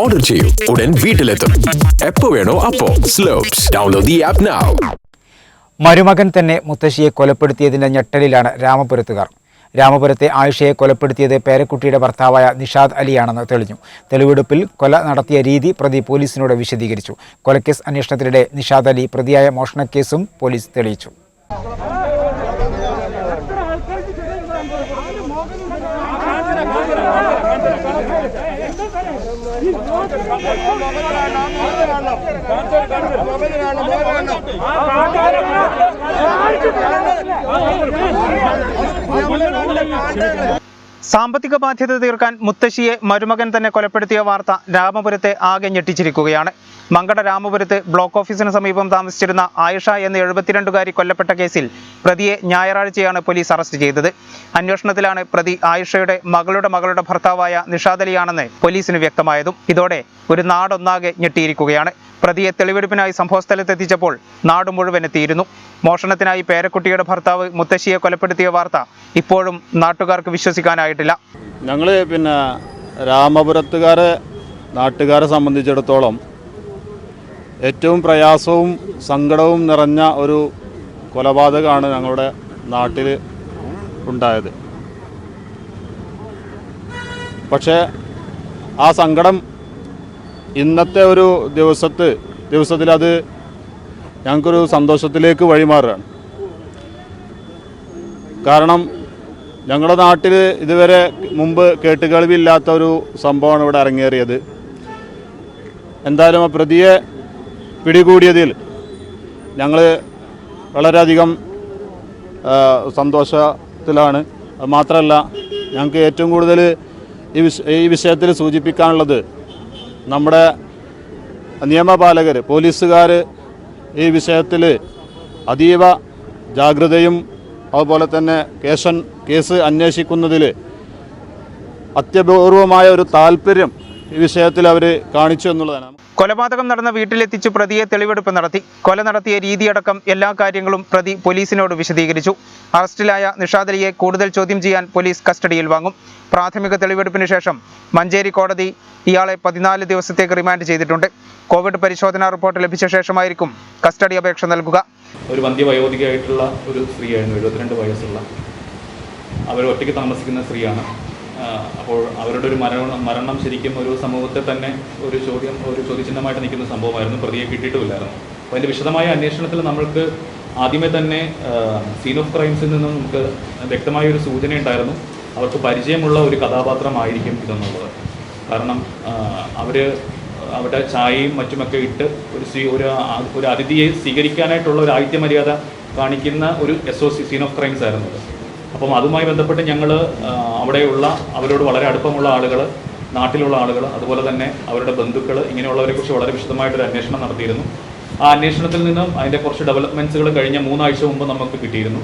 Order ചെയ്യൂ. ഉടൻ വീട്ടിലെത്തും. എപ്പോ വേണോ അപ്പോ. Slopes download the app now മരുമകൻ തന്നെ മുത്തശ്ശിയെ കൊലപ്പെടുത്തിയതിന്റെ ഞെട്ടലിലാണ് രാമപുരത്തുകാർ. രാമപുരത്തെ ആയിഷയെ കൊലപ്പെടുത്തിയത് പേരക്കുട്ടിയുടെ ഭർത്താവായ നിഷാദ് അലിയാണെന്ന് തെളിഞ്ഞു. തെളിവെടുപ്പിൽ കൊല നടത്തിയ രീതി പ്രതി പോലീസിനോട് വിശദീകരിച്ചു. കൊലക്കേസ് അന്വേഷണത്തിനിടെ നിഷാദ് അലി പ്രതിയായ മോഷണക്കേസും പോലീസ് തെളിയിച്ചു. സാമ്പത്തിക ബാധ്യത തീർക്കാൻ മുത്തശ്ശിയെ മരുമകൻ തന്നെ കൊലപ്പെടുത്തിയ വാർത്ത രാമപുരത്തെ ആകെ ഞെട്ടിച്ചിരിക്കുകയാണ്. മങ്കട രാമപുരത്ത് ബ്ലോക്ക് ഓഫീസിന് സമീപം താമസിച്ചിരുന്ന ആയിഷ എന്ന എഴുപത്തിരണ്ടുകാരി കൊല്ലപ്പെട്ട കേസിൽ പ്രതിയെ ഞായറാഴ്ചയാണ് പോലീസ് അറസ്റ്റ് ചെയ്തത്. അന്വേഷണത്തിലാണ് പ്രതി ആയിഷയുടെ മകളുടെ മകളുടെ ഭർത്താവായ നിഷാദലിയാണെന്ന് പോലീസിന് വ്യക്തമായതും. ഇതോടെ ഒരു നാടൊന്നാകെ ഞെട്ടിയിരിക്കുകയാണ്. പ്രതിയെ തെളിവെടുപ്പിനായി സംഭവസ്ഥലത്തെത്തിച്ചപ്പോൾ നാട് മുഴുവൻ എത്തിയിരുന്നു. മോഷണത്തിനായി പേരക്കുട്ടിയുടെ ഭർത്താവ് മുത്തശ്ശിയെ കൊലപ്പെടുത്തിയ വാർത്ത ഇപ്പോഴും നാട്ടുകാർക്ക് വിശ്വസിക്കാനായിട്ടില്ല. ഞങ്ങൾ പിന്നെ രാമപുരത്തുകാരെ നാട്ടുകാരെ സംബന്ധിച്ചിടത്തോളം ഏറ്റവും പ്രയാസവും സങ്കടവും നിറഞ്ഞ ഒരു കൊലപാതകമാണ് ഞങ്ങളുടെ നാട്ടിൽ ഉണ്ടായത്. പക്ഷേ ആ സങ്കടം ഇന്നത്തെ ഒരു ദിവസത്ത് ദിവസത്തിൽ അത് ഞങ്ങൾക്കൊരു സന്തോഷത്തിലേക്ക് വഴിമാറുകയാണ്. കാരണം ഞങ്ങളുടെ നാട്ടിൽ ഇതുവരെ മുമ്പ് കേട്ടുകേൾവില്ലാത്ത ഒരു സംഭവമാണ് ഇവിടെ അരങ്ങേറിയത്. എന്തായാലും ആ പ്രതിയെ പിടികൂടിയതിൽ ഞങ്ങൾ വളരെയധികം സന്തോഷത്തിലാണ്. മാത്രമല്ല ഞങ്ങൾക്ക് ഏറ്റവും കൂടുതൽ ഈ വിഷ ഈ വിഷയത്തിൽ സൂചിപ്പിക്കാനുള്ളത് നമ്മുടെ നിയമപാലകർ പോലീസുകാർ ഈ വിഷയത്തിൽ അതീവ ജാഗ്രതയും അതുപോലെ തന്നെ കേസൻ കേസ് അന്വേഷിക്കുന്നതിൽ അത്യപൂർവമായ ഒരു താല്പര്യം ഈ വിഷയത്തിൽ അവർ കാണിച്ചു എന്നുള്ളതാണ്. കൊലപാതകം നടന്ന വീട്ടിലെത്തിച്ച് പ്രതിയെ തെളിവെടുപ്പ് നടത്തി. കൊല നടത്തിയ രീതിയടക്കം എല്ലാ കാര്യങ്ങളും പ്രതി പോലീസിനോട് വിശദീകരിച്ചു. അറസ്റ്റിലായ നിഷാദലിയെ കൂടുതൽ ചോദ്യം ചെയ്യാൻ പോലീസ് കസ്റ്റഡിയിൽ വാങ്ങും. പ്രാഥമിക തെളിവെടുപ്പിന് ശേഷം മഞ്ചേരി കോടതി ഇയാളെ പതിനാല് ദിവസത്തേക്ക് റിമാൻഡ് ചെയ്തിട്ടുണ്ട്. കോവിഡ് പരിശോധനാ റിപ്പോർട്ട് ലഭിച്ച ശേഷമായിരിക്കും കസ്റ്റഡി അപേക്ഷ നൽകുക. ഒരു വന്ധ്യവയോധികയായിട്ടുള്ള ഒരു സ്ത്രീയായിരുന്നു എഴുപത്തിരണ്ട് വയസ്സുള്ള. അവർ ഒറ്റയ്ക്ക് താമസിക്കുന്ന സ്ത്രീയാണ്. അപ്പോൾ അവരുടെ ഒരു മരണം മരണം ശരിക്കും ഒരു സമൂഹത്തെ തന്നെ ഒരു ചോദ്യം ഒരു ചോദ്യചിഹ്നമായിട്ട് നിൽക്കുന്ന സംഭവമായിരുന്നു. പ്രതിയെ കിട്ടിയിട്ടുമില്ലായിരുന്നു. അപ്പോൾ അതിന്റെ വിശദമായ അന്വേഷണത്തിൽ നമ്മൾക്ക് ആദ്യമേ തന്നെ സീൻ ഓഫ് ക്രൈംസിൽ നിന്നും നമുക്ക് വ്യക്തമായ ഒരു സൂചന ഉണ്ടായിരുന്നു. അവർക്ക് പരിചയമുള്ള ഒരു കഥാപാത്രമായിരിക്കും ഇതെന്നുള്ളത്. കാരണം അവർ അവരുടെ ചായയും മറ്റുമൊക്കെ ഇട്ട് ഒരു സ്വീ ഒരു ഒരു അതിഥിയെ സ്വീകരിക്കാനായിട്ടുള്ള ഒരു ആതിഥ്യ മര്യാദ കാണിക്കുന്ന ഒരു എസ് സീൻ ഓഫ് ക്രൈംസ് ആയിരുന്നു അപ്പം അതുമായി ബന്ധപ്പെട്ട് ഞങ്ങൾ അവിടെയുള്ള അവരോട് വളരെ അടുപ്പമുള്ള ആളുകൾ നാട്ടിലുള്ള ആളുകൾ അതുപോലെ തന്നെ അവരുടെ ബന്ധുക്കൾ ഇങ്ങനെയുള്ളവരെക്കുറിച്ച് വളരെ വിശദമായിട്ടൊരു അന്വേഷണം നടത്തിയിരുന്നു. ആ അന്വേഷണത്തിൽ നിന്നും അതിന്റെ കുറച്ച് ഡെവലപ്മെന്റ്സുകൾ കഴിഞ്ഞ മൂന്നാഴ്ച മുമ്പ് നമുക്ക് കിട്ടിയിരുന്നു.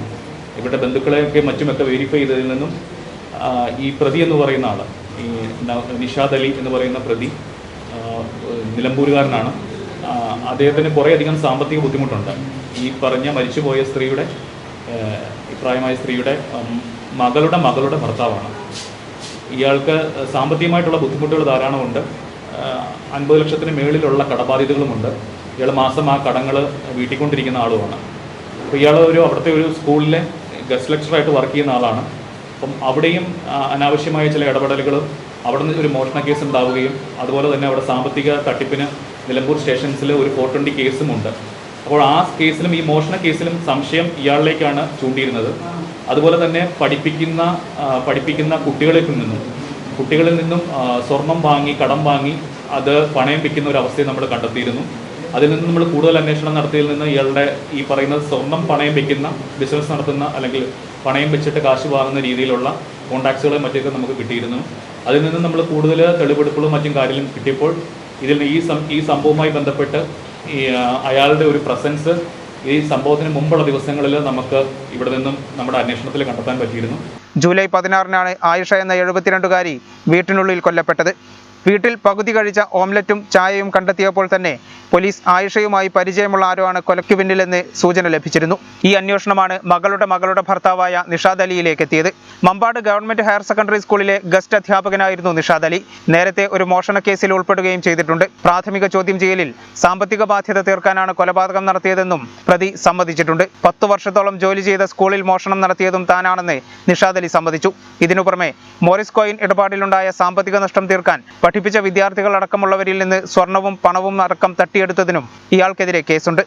ഇവരുടെ ബന്ധുക്കളെയൊക്കെ മറ്റുമൊക്കെ വെരിഫൈ ചെയ്തതിൽ നിന്നും ഈ പ്രതി എന്ന് പറയുന്ന ആൾ ഈ നിഷാദ് അലി എന്ന് പറയുന്ന പ്രതി നിലമ്പൂരുകാരനാണ്. അദ്ദേഹത്തിന് കുറേയധികം സാമ്പത്തിക ബുദ്ധിമുട്ടുണ്ട്. ഈ പറഞ്ഞ മരിച്ചുപോയ സ്ത്രീയുടെ ആ, ഈ പ്രായമായ സ്ത്രീയുടെ മകളുടെ മകളുടെ ഭർത്താവാണ്. ഇയാൾക്ക് സാമ്പത്തികമായിട്ടുള്ള ബുദ്ധിമുട്ടുകൾ ധാരാളമുണ്ട്. അൻപത് ലക്ഷത്തിന് മേളിലുള്ള കടബാധ്യതകളുമുണ്ട്. ഇയാൾ മാസം ആ കടങ്ങൾ വീട്ടിക്കൊണ്ടിരിക്കുന്ന ആളുമാണ്. അപ്പോൾ ഇയാൾ ഒരു അവിടുത്തെ ഒരു സ്കൂളിലെ ഗസ്റ്റ് ലെക്ചറായിട്ട് വർക്ക് ചെയ്യുന്ന ആളാണ്. അപ്പം അവിടെയും അനാവശ്യമായ ചില ഇടപെടലുകളും അവിടെ നിന്ന് ഒരു മോഷണ കേസ് ഉണ്ടാവുകയും അതുപോലെ തന്നെ അവിടെ സാമ്പത്തിക തട്ടിപ്പിന് നിലമ്പൂർ സ്റ്റേഷൻസിൽ ഒരു ഫോർ ട്വന്റി കേസുമുണ്ട്. അപ്പോൾ ആ കേസിലും ഈ മോഷണ കേസിലും സംശയം ഇയാളിലേക്കാണ് ചൂണ്ടിയിരുന്നത്. അതുപോലെ തന്നെ പഠിപ്പിക്കുന്ന പഠിപ്പിക്കുന്ന കുട്ടികളിൽ നിന്നും കുട്ടികളിൽ നിന്നും സ്വർണം വാങ്ങി കടം വാങ്ങി അത് പണയം വയ്ക്കുന്ന ഒരു അവസ്ഥയെ നമ്മൾ കണ്ടെത്തിയിരുന്നു. അതിൽ നിന്ന് നമ്മൾ കൂടുതൽ അന്വേഷണം നടത്തിയതിൽ നിന്ന് ഇയാളുടെ ഈ പറയുന്ന സ്വർണം പണയം വയ്ക്കുന്ന ബിസിനസ് നടത്തുന്ന അല്ലെങ്കിൽ പണയം വെച്ചിട്ട് കാശ് വാങ്ങുന്ന രീതിയിലുള്ള കോൺടാക്ട്സുകളും മറ്റൊക്കെ നമുക്ക് കിട്ടിയിരുന്നു. അതിൽ നിന്ന് നമ്മൾ കൂടുതൽ തെളിവെടുപ്പുകളും മറ്റും കാര്യങ്ങളും കിട്ടിയപ്പോൾ ഇതിൽ ഈ ഈ സംഭവവുമായി ബന്ധപ്പെട്ട് ഈ അയാളുടെ ഒരു പ്രസൻസ് ഈ സംഭവത്തിന് മുമ്പുള്ള ദിവസങ്ങളിൽ നമുക്ക് ഇവിടെ നിന്നും നമ്മുടെ അന്വേഷണത്തിൽ കണ്ടെത്താൻ പറ്റിയിരുന്നു. ജൂലൈ പതിനാറിനാണ് ആയിഷ എന്ന എഴുപത്തിരണ്ടുകാരി വീട്ടിനുള്ളിൽ കൊല്ലപ്പെട്ടത്. വീട്ടിൽ പകുതി കഴിച്ച ഓംലറ്റും ചായയും കണ്ടെത്തിയപ്പോൾ തന്നെ പോലീസ് ആയിഷയുമായി പരിചയമുള്ള ആരോ ആണ് കൊലയ്ക്ക് പിന്നിലെന്ന് സൂചന ലഭിച്ചിരുന്നു. ഈ അന്വേഷണമാണ് മകളുടെ മകളുടെ ഭർത്താവായ നിഷാദ് അലിയിലേക്ക് എത്തിയത്. മമ്പാട് ഗവൺമെന്റ് ഹയർ സെക്കൻഡറി സ്കൂളിലെ ഗസ്റ്റ് അധ്യാപകനായിരുന്നു നിഷാദ് അലി. നേരത്തെ ഒരു മോഷണ കേസിൽ ഉൾപ്പെടുകയും ചെയ്തിട്ടുണ്ട്. പ്രാഥമിക ചോദ്യം ചെയ്യലിൽ സാമ്പത്തിക ബാധ്യത തീർക്കാനാണ് കൊലപാതകം നടത്തിയതെന്നും പ്രതി സമ്മതിച്ചിട്ടുണ്ട്. പത്തു വർഷത്തോളം ജോലി ചെയ്ത സ്കൂളിൽ മോഷണം നടത്തിയതും താനാണെന്ന് നിഷാദ് അലി സമ്മതിച്ചു. ഇതിനു പുറമെ മോറിസ് കോയിൻ ഇടപാടിലുണ്ടായ സാമ്പത്തിക നഷ്ടം തീർക്കാൻ പഠിപ്പിച്ച വിദ്യാർത്ഥികൾ അടക്കമുള്ളവരിൽ നിന്ന് സ്വർണവും പണവും അടക്കം തട്ടിയെടുത്തതിനും ഇയാൾക്കെതിരെ കേസുണ്ട്